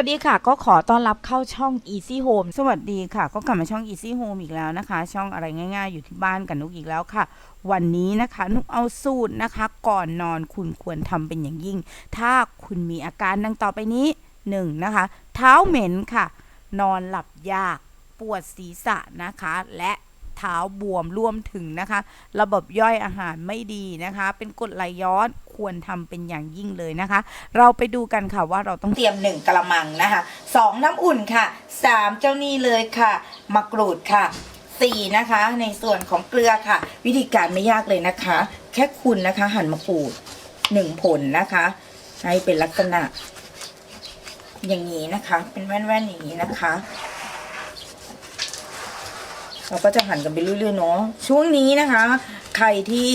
วัสดีค่ะ ก็ขอต้อนรับเข้าช่อง Easy Home สวัสดีค่ะ ก็กลับมาช่อง Easy Home อีกแล้วนะคะ ช่องอะไรง่ายๆ อยู่ที่บ้านกับนุกอีกแล้วค่ะ วันนี้นะคะนุกเอาสูตรนะคะ ก่อนนอนคุณควรทำเป็นอย่างยิ่ง ถ้าคุณมีอาการดังต่อไปนี้ 1. นะคะ เท้าเหม็นค่ะ นอนหลับยาก ปวดศีรษะนะคะ และ เท้าบวมรวมถึงนะคะ ระบบย่อยอาหารไม่ดีนะคะ เป็นกรดไหลย้อนควรทำเป็นอย่างยิ่งเลยนะคะ เราไปดูกันค่ะว่าเราต้องเตรียมหนึ่งกระมังนะคะสองน้ำอุ่นค่ะสามเจ้านี่เลยค่ะมะกรูดค่ะสี่นะคะ ในส่วนของเกลือค่ะ วิธีการไม่ยากเลยนะคะ แค่คุณนะคะ หั่นมะกรูดหนึ่งผลนะคะ ให้เป็นลักษณะ อย่างนี้นะคะ เป็นแว่นๆอย่างนี้นะคะ เราก็จะหั่นกันไปเรื่อยๆเนาะช่วงนี้นะคะ ใครที่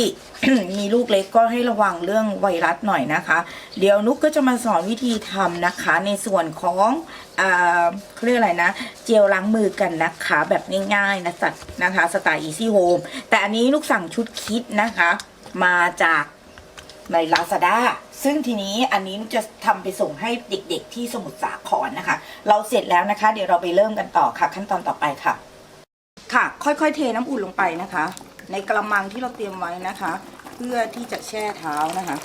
มีลูกเล็กก็ให้ระวังเรื่องไวรัสหน่อยนะคะ เดี๋ยวนุกก็จะมาสอนวิธีทำนะคะ ในส่วนของอ่าเขาเรียกอะไรนะ เจลล้างมือกันนะคะ แบบง่ายๆนะสัตว์นะคะสไตล์ Easy Home แต่อันนี้นุกสั่งชุดคิดนะคะ มาจากใน Lazada ซึ่งทีนี้อันนี้นุกจะทำไปส่งให้เด็กๆที่สมุทรสาครนะคะ เราเสร็จแล้วนะคะ เดี๋ยวเราไปเริ่มกันต่อค่ะ ขั้นตอนต่อไปค่ะ ค่ะ ค่อยๆ เทน้ำอุ่นลงไปนะคะ ในกระมังที่เราเตรียมไว้นะคะ เพื่อที่จะแช่เท้านะคะ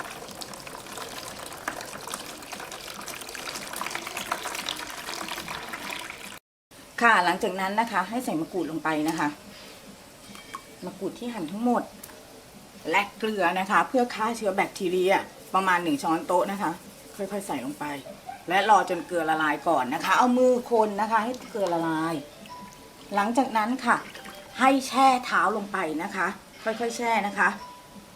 ค่ะหลังจากนั้นนะคะ ให้ใส่มะกรูดลงไปนะคะมะกรูดที่หั่นทั้งหมด และเกลือนะคะ เพื่อฆ่าเชื้อแบคทีเรียประมาณหนึ่งช้อนโต๊ะนะคะ ค่อยๆใส่ลงไป และรอจนเกลือละลายก่อนนะคะ เอามือคนนะคะ ให้เกลือละลาย หลังจากนั้นค่ะ ให้แช่เท้าลงไปนะคะ ค่อยๆแช่นะคะ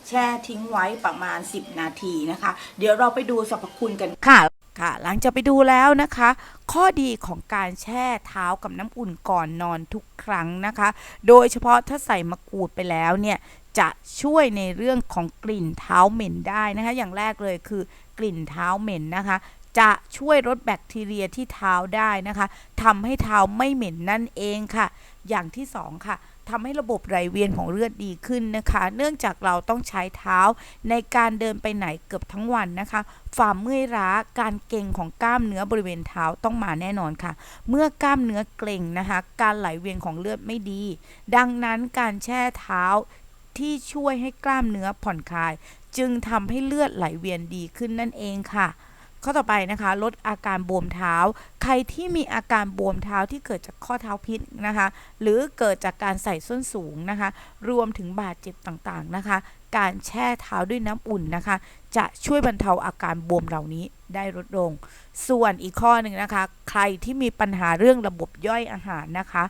แช่ทิ้งไว้ประมาณ 10 นาทีนะคะ เดี๋ยวเราไปดูสรรพคุณกันค่ะค่ะ หลังจากไปดูแล้วนะคะ ข้อดีของการแช่เท้ากับน้ำอุ่นก่อนนอนทุกครั้งนะคะ โดยเฉพาะถ้าใส่มะกรูดไปแล้วเนี่ยจะช่วยในเรื่องของกลิ่นเท้าเหม็นได้นะคะ อย่างแรกเลยคือกลิ่นเท้าเหม็นนะคะ จะช่วยลดแบคทีเรียที่เท้าได้นะคะทำให้เท้าไม่เหม็นนั่นเองค่ะ อย่างที่สองค่ะทำให้ระบบไหลเวียนของเลือดดีขึ้นนะคะ เนื่องจากเราต้องใช้เท้าในการเดินไปไหนเกือบทั้งวันนะคะฝ่าเมื่อยล้าการเกร็งของกล้ามเนื้อบริเวณเท้าต้องมาแน่นอนค่ะ เมื่อกล้ามเนื้อเกร็งนะคะ การไหลเวียนของเลือดไม่ดี ดังนั้นการแช่เท้าที่ช่วยให้กล้ามเนื้อผ่อนคลาย จึงทำให้เลือดไหลเวียนดีขึ้นนั่นเองค่ะ ข้อต่อไปนะคะ ลดอาการบวมเท้า ใครที่มีอาการบวมเท้าที่เกิดจากข้อเท้าพิษนะคะ หรือเกิดจากการใส่ส้นสูงนะคะ รวมถึงบาดเจ็บต่างๆนะคะ การแช่เท้าด้วยน้ำอุ่นนะคะ จะช่วยบรรเทาอาการบวมเหล่านี้ได้ลดลง ส่วนอีกข้อหนึ่งนะคะ ใครที่มีปัญหาเรื่องระบบย่อยอาหารนะคะ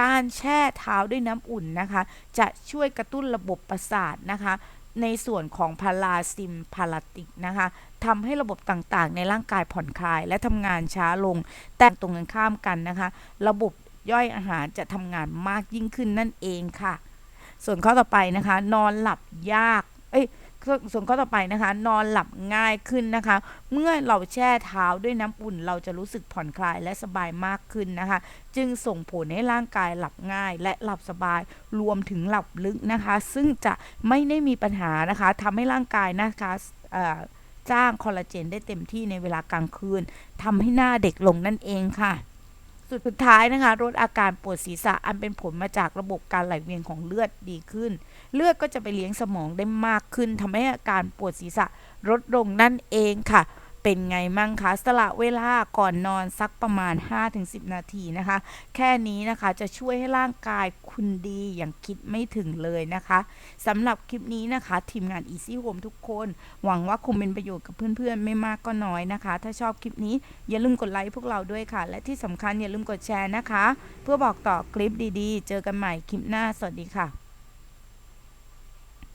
การแช่เท้าด้วยน้ำอุ่นนะคะ จะช่วยกระตุ้นระบบประสาทนะคะ ในส่วนของพาราซิมพาราติกนะคะทำให้ระบบต่างๆ ในร่างกายผ่อนคลาย และทำงานช้าลง แต่ตรงกันข้ามกันนะคะ ระบบย่อยอาหารจะทำงานมากยิ่งขึ้นนั่นเองค่ะ ส่วนข้อต่อไปนะคะ นอนหลับยาก เอ้ย ส่วนข้อต่อไปนะคะ นอนหลับง่ายขึ้นนะคะ เมื่อเราแช่เท้าด้วยน้ำอุ่น เราจะรู้สึกผ่อนคลายและสบายมากขึ้นนะคะ จึงส่งผลให้ร่างกายหลับง่าย และหลับสบายรวมถึงหลับลึกนะคะ ซึ่งจะไม่ได้มีปัญหานะคะทำให้ร่างกายนะคะจ้างคอลลาเจนได้เต็มที่ในเวลากลางคืนทำให้หน้าเด็กลงนั่นเองค่ะ สุดท้ายนะคะลดอาการปวดศีรษะอันเป็นผลมาจากระบบการไหลเวียนของเลือดดีขึ้น เลือดก็จะไปเลี้ยงสมองได้มากขึ้นทำให้อาการปวดศีรษะลดลงนั่นเองค่ะ เป็นไงมั่งคะสละเวลาก่อนนอนสักประมาณ 5-10 นาทีนะคะ แค่นี้นะคะจะช่วยให้ร่างกายคุณดีอย่างคิดไม่ถึงเลยนะคะสำหรับคลิปนี้นะคะ ทีมงาน Easy Home ทุกคน หวังว่าคงเป็นประโยชน์กับเพื่อนๆ ไม่มากก็น้อยนะคะ ถ้าชอบคลิปนี้อย่าลืมกดไลค์พวกเราด้วยค่ะ และที่สำคัญอย่าลืมกดแชร์นะคะ เพื่อบอกต่อคลิปดีๆ เจอกันใหม่คลิปหน้าสวัสดีค่ะ